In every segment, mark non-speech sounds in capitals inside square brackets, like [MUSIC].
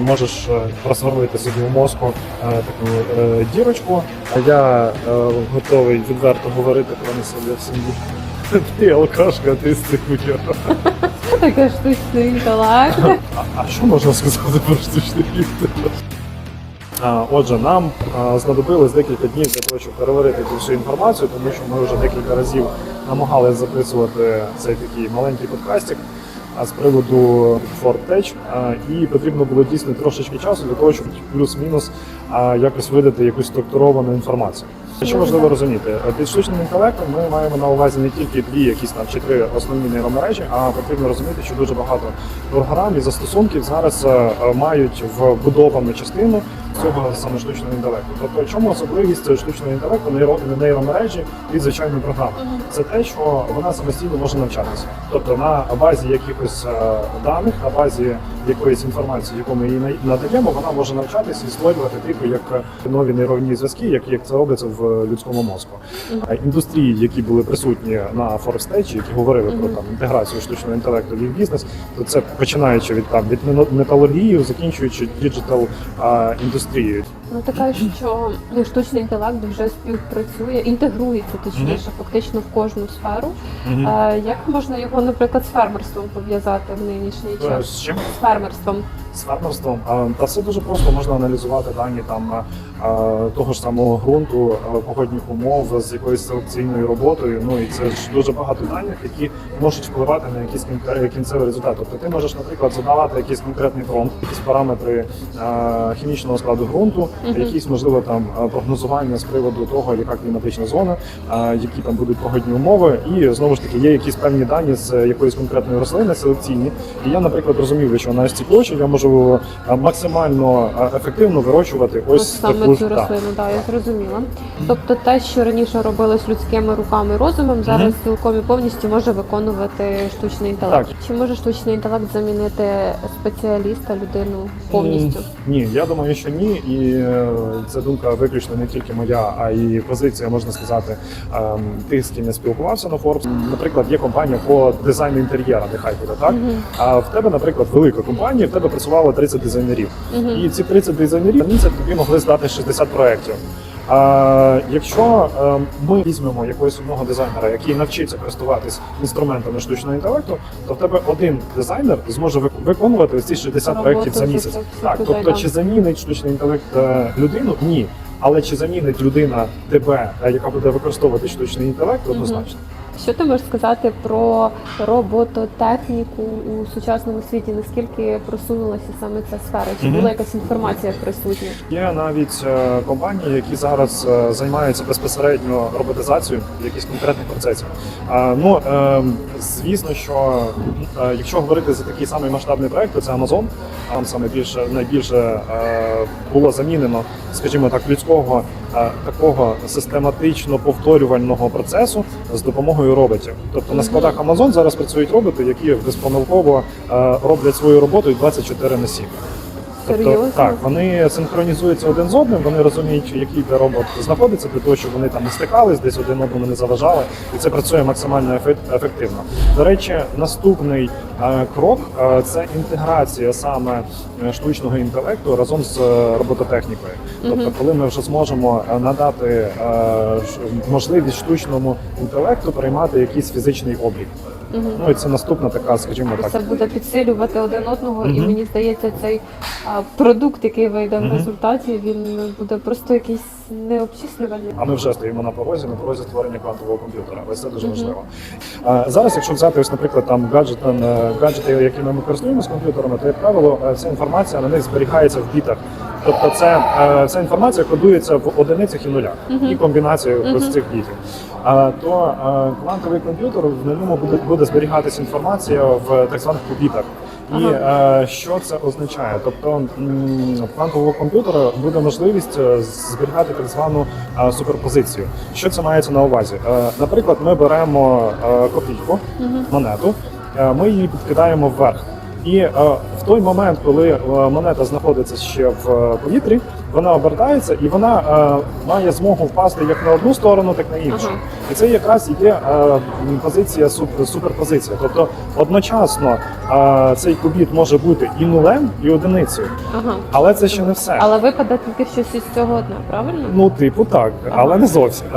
Можеш е, просверлити собі в мозку е, таку е, дірочку. А я е, готовий відверто говорити про себе в сім'ї. Ти алкашка, ти стикуєш. Що таке штучний інтелект? А, що можна сказати про штучний інтелект? Отже, нам знадобилось декілька днів для того, щоб переварити цю всю інформацію, тому що ми вже декілька разів намагалися записувати цей такий маленький подкастик з приводу Ford і потрібно було дійсно трошечки часу для того, щоб плюс-мінус якось видати якусь структуровану інформацію. Що важливо розуміти, під штучним інтелектом ми маємо на увазі не тільки дві якісь там чи три основні нейромережі, а потрібно розуміти, що дуже багато програм і застосунків зараз е, мають вбудовану частину цього саме штучного інтелекту. Тобто, чому особливість штучного інтелекту нейро- нейромережі від звичайної програми? Це те, що вона самостійно може навчатися. Тобто на базі якихось е, даних, на базі якоїсь інформації, яку ми їй надаємо, вона може навчатися і створювати типу як нові нейронні зв'язки, як, як це робиться в людському мозку. Індустрії, які були присутні на форстечі, які говорили про там інтеграцію штучного інтелекту в бізнес, то це починаючи від там від металургії, закінчуючи діджитал індустрією. Ну така, що ну, штучний інтелект вже співпрацює, інтегрується точніше, фактично в кожну сферу. Як можна його, наприклад, з фермерством пов'язати в нинішній Е, час? З чим? З фермерством. з фермерством. А, Та все дуже просто можна аналізувати дані там того ж самого ґрунту, погодних умов з якоюсь селекційною роботою. Ну і це ж дуже багато даних, які можуть впливати на якийсь кінце- кінцевий результат. Тобто ти можеш, наприклад, задавати якийсь конкретний промпт, якісь параметри хімічного складу ґрунту, якісь можливо там прогнозування з приводу того, яка кліматична зона, які там будуть погодні умови, і знову ж таки є якісь певні дані з якоїсь конкретної рослини селекційні. І я, наприклад, розумію, що на ось цій площі я можу максимально ефективно вирощувати ось Ось таку цю ж так. да, я зрозуміла. Тобто те, що раніше робилось людськими руками і розумом, зараз Мгм. цілком і повністю може виконувати штучний інтелект. Так. Чи може штучний інтелект замінити спеціаліста, людину повністю? Ні, я думаю, що ні. І е, це думка виключно не тільки моя, а й позиція, можна сказати, ем, тих, з ким я спілкувався на Forbes. Наприклад, є компанія по дизайну інтер'єра, нехай буде так. А в тебе, наприклад, велика компанія, в тебе працювало 30 дизайнерів. І ці 30 дизайнерів вони тобі могли здати 60 проєктів. А якщо е, ми візьмемо якогось одного дизайнера, який навчиться користуватись інструментами штучного інтелекту, то в тебе один дизайнер зможе виконувати ці 60 Роботу проєктів за місяць. Так, тобто чи замінить штучний інтелект е, людину? Ні. Але чи замінить людина тебе, е, яка буде використовувати штучний інтелект, однозначно. Що ти можеш сказати про робототехніку у сучасному світі? Наскільки просунулася саме ця сфера? Чи була якась інформація присутня? Є навіть е, компанії, які зараз е, займаються безпосередньо роботизацією якихось конкретних процесів. Ну е, звісно, що е, якщо говорити за такий самий масштабний проект, то це Amazon. Там саме більше найбільше було замінено, скажімо так, людського такого систематично повторювального процесу з допомогою роботів. Тобто на складах Amazon зараз працюють роботи, які безпомилково е, роблять свою роботу 24 на 7. Тобто, так, вони синхронізуються один з одним, вони розуміють, який де робот знаходиться, для того, щоб вони там не стикались, десь один одному не заважали, і це працює максимально ефективно. До речі, наступний е, крок е, це інтеграція саме е, штучного інтелекту разом з робототехнікою. Тобто, коли ми вже зможемо надати можливість штучному інтелекту приймати якийсь фізичний облік. Ну і це наступна така, скажімо так, Це буде підсилювати один одного, і мені здається, цей а, продукт, який вийде Мгм. в результаті, він буде просто якийсь необчислюваний. А ми вже стоїмо на порозі, на порозі створення квантового комп'ютера. Ось це дуже важливо. А, зараз, якщо взяти ось, наприклад, там гаджет, е, гаджети, якими ми користуємося комп'ютерами, то як правило, е, ця інформація на них зберігається в бітах. Тобто, це е, ця інформація кодується в одиницях і нулях і комбінацією ось цих бітів. То е, квантовий комп'ютер на ньому буде, буде зберігатися інформація в так званих кубітах. І е, що це означає? Тобто в квантового комп'ютера буде можливість е, зберігати так звану суперпозицію. Що це мається на увазі? Наприклад, ми беремо копійку, монету, ми її підкидаємо вверх. І е, в той момент, коли е, монета знаходиться ще в е, повітрі, вона обертається і вона е, має змогу впасти як на одну сторону, так і на іншу. Ага. І це якраз є е, позиція суп- суперпозиція. Тобто одночасно е, цей кубіт може бути і нулем, і одиницею. Ага. Але це ще не все. Але випаде тільки щось із цього одне, правильно? Ну, типу, так, але не зовсім. [LAUGHS]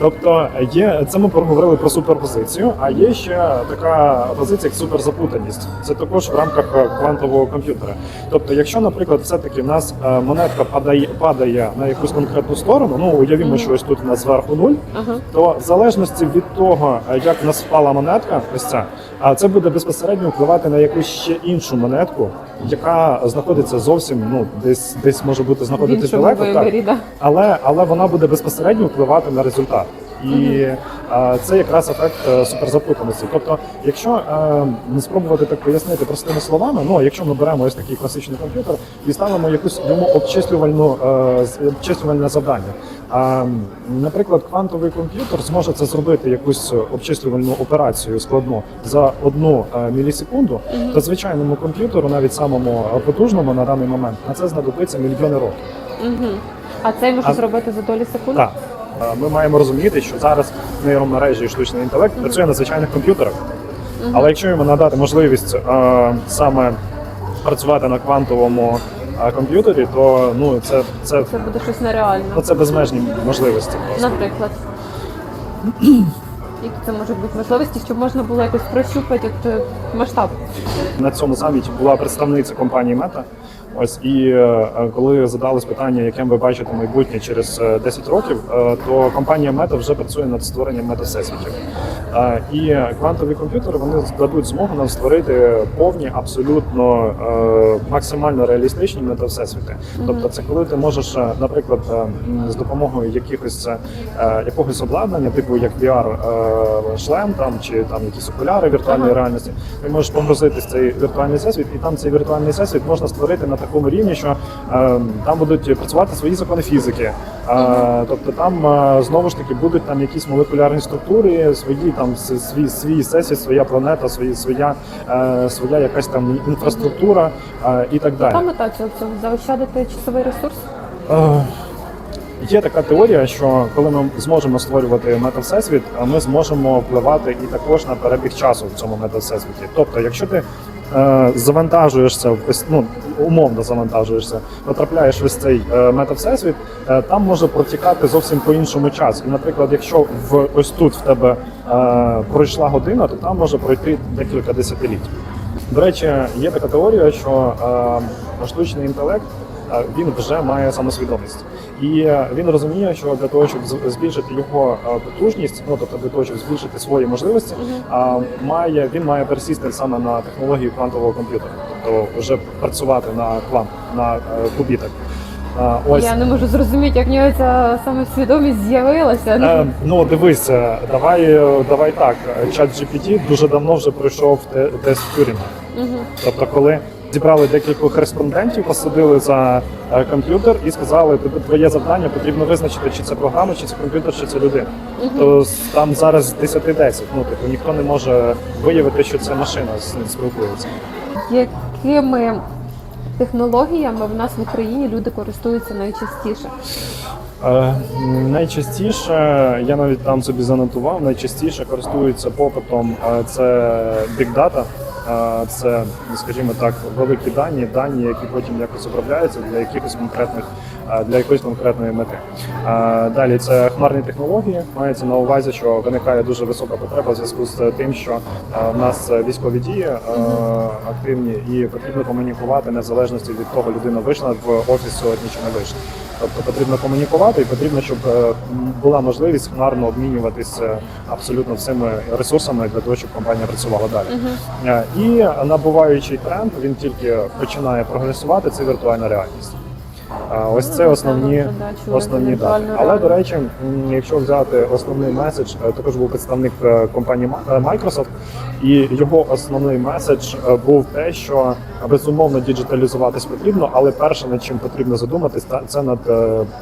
Тобто є це ми проговорили про суперпозицію, а є ще така позиція, як суперзапутаність. Це також в рамках е, квантового комп'ютера. Тобто, якщо, наприклад, все-таки в нас е, монетка падає, падає на якусь конкретну сторону, ну уявімо, що ось тут у нас зверху нуль, Ага. то в залежності від того, е, як в нас впала монетка, ось ця, а це буде безпосередньо впливати на якусь ще іншу монетку, яка знаходиться зовсім ну десь десь може бути знаходитись далеко. Так да. але, але вона буде безпосередньо впливати на результат. І е, це якраз ефект е, суперзапутаності. Тобто, якщо е, спробувати так пояснити простими словами, ну якщо ми беремо ось такий класичний комп'ютер і ставимо якусь йому обчислювальну е, обчислювальне завдання. А, наприклад, квантовий комп'ютер зможе це зробити якусь обчислювальну операцію складну за одну е, мілісекунду, то звичайному комп'ютеру, навіть самому потужному на даний момент, на це знадобиться мільйони років. Угу. А це може А- зробити за долі секунди? Так. Е, Ми маємо розуміти, що зараз нейромережі і штучний інтелект працює на звичайних комп'ютерах. Але якщо йому надати можливість е, саме працювати на квантовому е, комп'ютері, то ну це, це, Це буде щось нереальне. ну, це безмежні можливості. Просто. Наприклад. Які це можуть бути можливості, щоб можна було якось прощупати от, е, масштаб? На цьому саміті була представниця компанії Мета. Ось і е, коли задались питання, яким ви бачите майбутнє через е, 10 років, е, то компанія Мета вже працює над створенням мета-всесвітів. І квантові комп'ютери вони дадуть змогу нам створити повні, абсолютно е, максимально реалістичні мета-всесвіти. Тобто, це коли ти можеш, е, наприклад, е, з допомогою якихось якогось обладнання, типу як VR шлем там чи там якісь окуляри віртуальної реальності, ти можеш погрузитись цей віртуальний всесвіт, і там цей віртуальний всесвіт можна створити на такому рівні, що там будуть працювати свої закони фізики. Тобто там знову ж таки будуть там якісь молекулярні структури, свої там свій свій сесій, своя планета, свої своя е, своя якась там інфраструктура е, і так далі. Яка мета цього? Заощадити часовий ресурс? Е, Є така теорія, що коли ми зможемо створювати мета-всесвіт, ми зможемо впливати і також на перебіг часу в цьому мета-всесвіті. Тобто, якщо ти завантажуєшся в ось, ну, умовно завантажуєшся, потрапляєш в ось цей е, мета-всесвіт, е, там може протікати зовсім по-іншому час. І, наприклад, якщо в ось тут в тебе е, пройшла година, то там може пройти декілька десятиліть. До речі, є така теорія, що е, штучний інтелект е, він вже має самосвідомість, і він розуміє, що для того, щоб збільшити його е, потужність, ну тобто для того, щоб збільшити свої можливості, а, має він має пересісти саме на технологію квантового комп'ютера, тобто вже працювати на квант на е, кубітах. Ось Я не можу зрозуміти, як в нього ця самосвідомість з'явилася. Е, ну дивися, давай, е, давай так. Чат GPT дуже давно вже пройшов тест Тюрінга. Мгм. Тобто, коли зібрали декількох респондентів, посадили за е, комп'ютер і сказали, «Тобі твоє завдання потрібно визначити, чи це програма, чи це комп'ютер, чи це людина. То там зараз 10-10. Ну типу ніхто не може виявити, що це машина з ним спілкується. Якими технологіями в нас в Україні люди користуються найчастіше? Е, найчастіше я навіть там собі занотував. Найчастіше користуються попитом. е, Це Big Data. Е, Це, скажімо так, великі дані, дані, які потім якось обробляються для якихось конкретних для якоїсь конкретної мети. Е, Далі це хмарні технології. Мається на увазі, що виникає дуже висока потреба в зв'язку з тим, що е, в нас військові дії е, активні і потрібно комунікувати незалежності від того, людина вийшла в офіс сьогодні чи не вийшла. Тобто потрібно комунікувати і потрібно, щоб е, була можливість хмарно обмінюватися абсолютно всіми ресурсами для того, щоб компанія працювала далі. Е, І набуваючий тренд, він тільки починає прогресувати, це віртуальна реальність. Ось це основні, основні дати. Але до речі, якщо взяти основний меседж, е, також був представник е, компанії е, Microsoft, і його основний меседж був те, що безумовно діджиталізуватись потрібно, але перше над чим потрібно задуматись, це над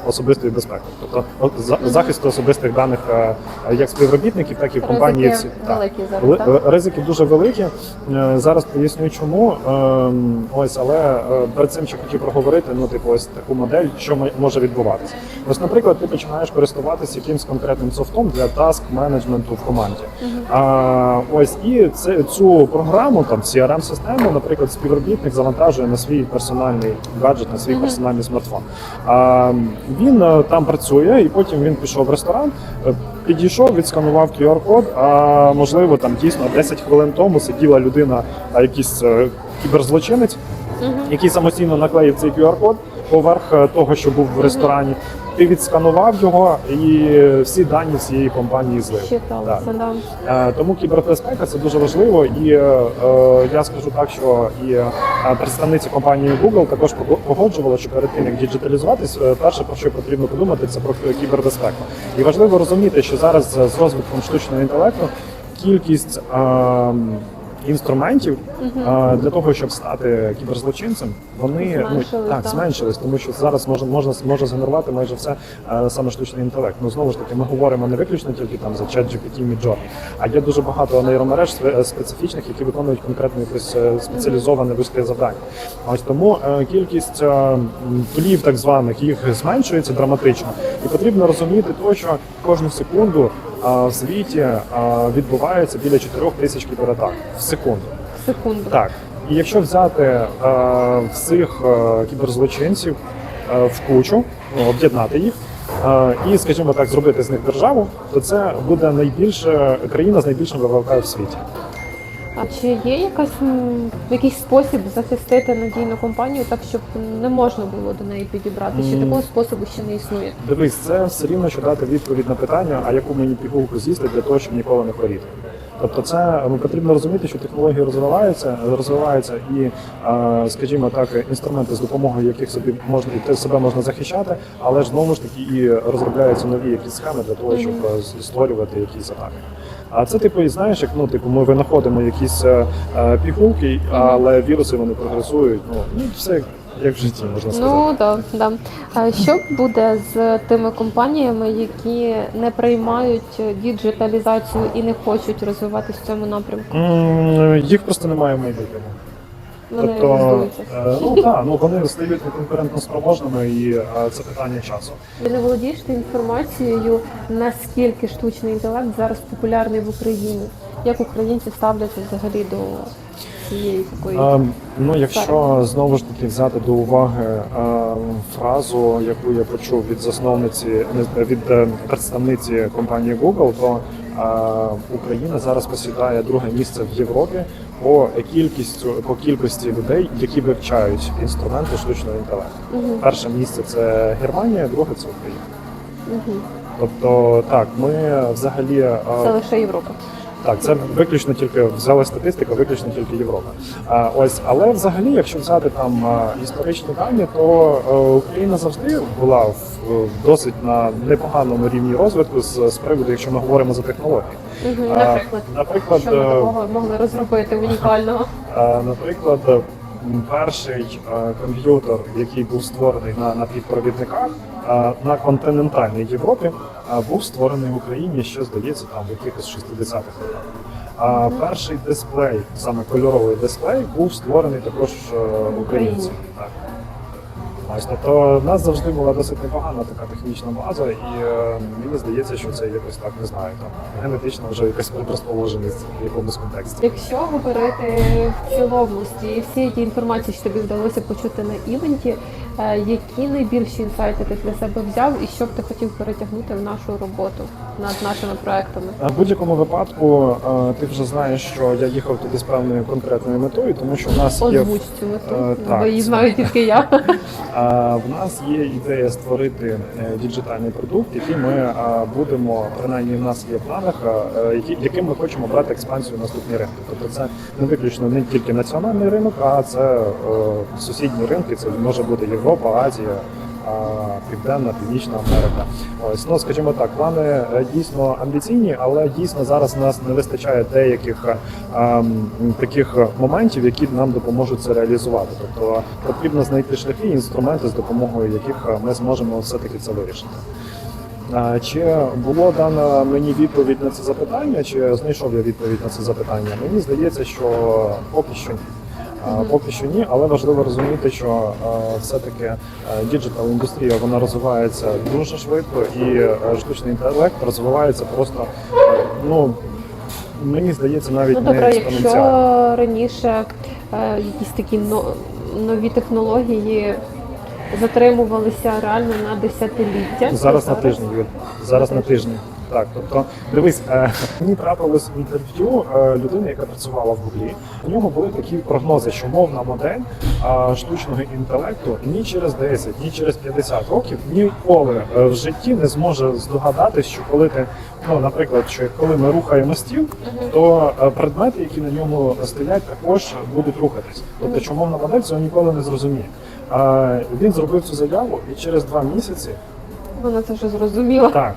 особистою безпекою, тобто о- за- захист особистих даних як співробітників, так і компанії. Ризики великі зараз, так? е, Ризики дуже великі. Зараз поясню чому. Ем, Ось, але перед цим ще хотів проговорити. Ну, типу, ось таку модель, що може відбуватися. Ось, наприклад, ти починаєш користуватися якимсь конкретним софтом для таск менеджменту в команді. А, ось і це цю програму, там crm систему наприклад, співробітник завантажує на свій персональний гаджет, на свій персональний смартфон. А, він е, там працює, і потім він пішов в ресторан, е, підійшов, відсканував QR-код. А можливо, там дійсно 10 хвилин тому сиділа людина, а якийсь е, кіберзлочинець, який самостійно наклеїв цей QR-код поверх е, того, що був в ресторані. Ти відсканував його, і всі дані цієї компанії злив. Да. Е, Тому кібербезпека це дуже важливо, і е, я скажу так, що і представниці компанії Google також пого- погоджували, що перед тим як діджиталізуватись, перше про що потрібно подумати, це про кібербезпеку. І важливо розуміти, що зараз з розвитком штучного інтелекту кількість. е, Інструментів е, для того, щоб стати кіберзлочинцем, вони ну, так так. зменшились, тому що зараз можна можна може згенерувати майже все е, саме штучний інтелект. Ну знову ж таки, ми говоримо не виключно тільки там за ChatGPT, Midjourney, а є дуже багато нейромереж спе- специфічних, які виконують конкретне якесь е, спеціалізоване вузьке завдання. Ось тому е, кількість е, м, так званих, їх зменшується драматично, і потрібно розуміти, то, що кожну секунду е, в світі відбувається біля 4 тисяч кібератак в секунду. Секунду. Так, і якщо взяти всіх кіберзлочинців в кучу, ну, об'єднати їх. І, скажімо так, зробити з них державу, то це буде найбільша країна з найбільшим ВВП в світі. А чи є якась якийсь спосіб захистити надійну компанію так, щоб не можна було до неї підібрати? Чи такого способу ще не існує? Дивись, це все рівно, що дати відповідь на питання, а яку мені пігулку з'їсти для того, щоб ніколи не хворіти. Тобто, це ну, потрібно розуміти, що технології розвиваються, розвиваються, і, е, скажімо так, інструменти, з допомогою яких собі можна і себе можна захищати, але ж знову ж таки і розробляються нові якісь схеми для того, щоб е, створювати якісь атаки. А це типу, і знаєш, як ну типу, ми винаходимо якісь е, е, пігулки, але віруси вони прогресують. Ну, ну все як в житті можна сказати. Ну да, да. А що буде з тими компаніями, які не приймають діджиталізацію і не хочуть розвиватись в цьому напрямку? М, Їх просто немає в майбутньому. Вони тобто, роздуються. е, ну так, ну вони стають неконкурентно спроможними, і е, це питання часу. Ви не володієш ти інформацією, наскільки штучний інтелект зараз популярний в Україні? Як українці ставляться взагалі до цієї такої? Е, ну, якщо знову ж таки взяти до уваги е, фразу, яку я почув від засновниці від е, представниці компанії Google, то е, Україна зараз посідає друге місце в Європі по кількістю по кількості людей, які вивчають інструменти штучного інтелекту. Мгм. Перше місце це Германія, друге це Україна. Мгм. Тобто, так, ми взагалі Це лише Європа. Так, це виключно тільки взяла статистика, виключно тільки Європа. А, ось, але взагалі, якщо взяти там історичні дані, то е, Україна завжди була в, досить на непоганому рівні розвитку з, з приводу, якщо ми говоримо за технології. А, Наприклад, наприклад, що ми е, такого могли розробити унікального? [LAUGHS] Наприклад, перший е, комп'ютер, який був створений на напівпровідниках е, на континентальній Європі, е, був створений в Україні що здається там в якихось 60-х роках. А перший дисплей, саме кольоровий дисплей, був створений також українцями. Ось, тобто в нас завжди була досить непогана така технічна база, і е, мені здається, що це якось так не знаю, там генетично вже якась предрозположеність в якомусь контексті. Якщо говорити в цілому і всі ті інформації, що тобі вдалося почути на івенті, які найбільші інсайти ти для себе взяв і що б ти хотів перетягнути в нашу роботу над нашими проектами? В будь-якому випадку е, ти вже знаєш, що я їхав туди з певною конкретною метою, тому що в нас є цю мету, Е, так, бо її знаю тільки я. В нас є ідея створити е, діджитальний продукт, який ми будемо, принаймні в нас є в планах, е, які- яким ми хочемо брати експансію в наступні ринки. Тобто це не виключно не тільки національний ринок, а це е, сусідні ринки. Це може бути Європа, Азія, Південна, Північна Америка. Ось ну скажімо так, плани е, дійсно амбіційні, але дійсно зараз нас не вистачає деяких е, ем, таких моментів, які нам допоможуть це реалізувати. Тобто потрібно знайти шляхи, інструменти, з допомогою яких е, ми зможемо все таки це вирішити. Чи було дана мені відповідь на це запитання, чи знайшов я відповідь на це запитання? Мені здається, що поки що ні. Поки що ні, але важливо розуміти, що все-таки діджитал індустрія вона розвивається дуже швидко, і е, штучний інтелект розвивається просто е, ну мені здається, навіть Ну не добре, якщо раніше е, якісь такі но- нові технології затримувалися реально на десятиліття. то Зараз на тижні, Юль. Зараз на тижні. Так, тобто, дивись, е, мені трапилось інтерв'ю е, людини, яка працювала в Гуглі. У нього були такі прогнози, що мовна модель е, штучного інтелекту ні через 10, ні через 50 років ніколи е, в житті не зможе здогадатись, що коли ти, ну, наприклад, що коли ми рухаємо стіл, то е, предмети, які на ньому стоять, також будуть рухатись. Тобто, що мовна модель цього ніколи не зрозуміє. Е, Він зробив цю заяву, і через два місяці Вона це вже зрозуміла. так.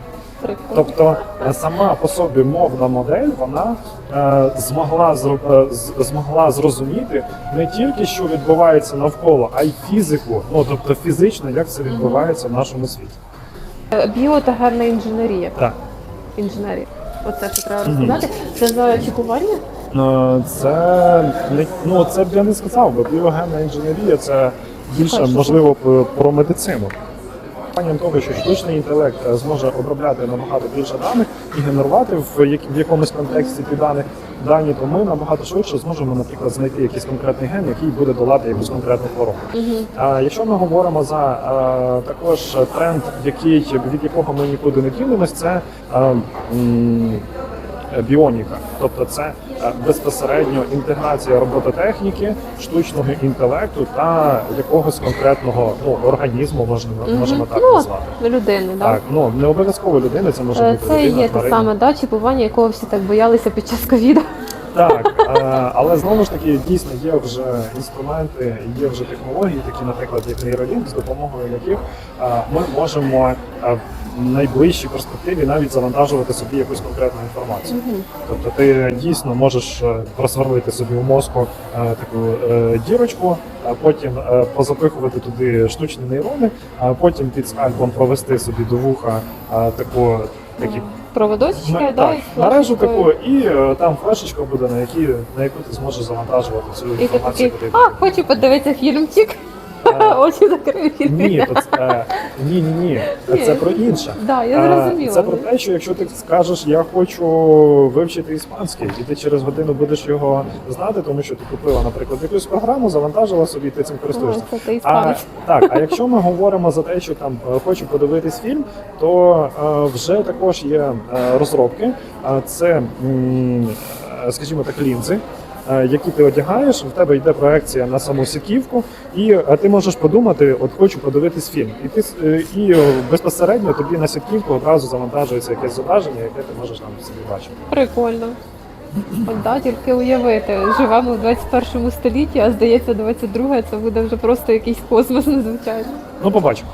Тобто е, сама по собі мовна модель вона е, змогла е, змогла зрозуміти не тільки що відбувається навколо, а й фізику. Ну тобто фізично, як це відбувається в нашому світі. Е, Біо та генна інженерія. Так Інженерія. Оце що треба розказати. Це за чіпування? Це ну це б я не сказав, бо біогенна інженерія це більше можливо про медицину. Питанням того, що штучний інтелект е, зможе обробляти набагато більше даних і генерувати в, як, в якомусь контексті ті дані, дані, то ми набагато швидше зможемо, наприклад, знайти якийсь конкретний ген, який буде долати якусь конкретну хворобу. А якщо ми говоримо за е, також тренд, який від якого ми нікуди не ділимось, це е, біоніка, тобто це е, безпосередньо інтеграція робототехніки, штучного інтелекту та якогось конкретного ну, організму, можна можемо так ну, назвати. людини, да? Так, ну не обов'язково людина, це може Е, бути Це людина, є те саме да, чіпування, якого всі так боялися під час ковіду. Так, е, але знову ж таки дійсно є вже інструменти, є вже технології, такі, наприклад, як нейролінк, з допомогою яких ми можемо найближчій перспективі навіть завантажувати собі якусь конкретну інформацію. Тобто ти дійсно можеш е, просверлити собі у мозку е, таку е, дірочку, а потім е, позапихувати туди штучні нейрони, а потім під скальпом провести собі до вуха е, таку такі Проводочка, М- да, так, мережу таку, і там флешечка буде, на, які, на яку ти зможеш завантажувати цю І ти інформацію. такий, а, хочу подивитися фільмчик. Е, [LAUGHS] Очі закрив. Ні, то це, е, ні, ні, ні. Ні. Це про інше. Да, я Е, зрозуміла. Це про те, що якщо ти скажеш, я хочу вивчити іспанський, і ти через годину будеш його знати, тому що ти купила, наприклад, якусь програму, завантажила собі, ти цим користуєшся. це А, так, а якщо ми говоримо за те, що там хочу подивитись фільм, то вже також є розробки. Е, це, скажімо так, лінзи. Е, Які ти одягаєш, в тебе йде проекція на саму сітківку, і е, ти можеш подумати, от хочу подивитись фільм, і ти е, і безпосередньо тобі на сітківку одразу завантажується якесь зображення, яке ти можеш там собі бачити. Прикольно. От, да, тільки уявити, живемо в 21 столітті, а здається, 22 це буде вже просто якийсь космос [LAUGHS] надзвичайно. Ну, побачимо.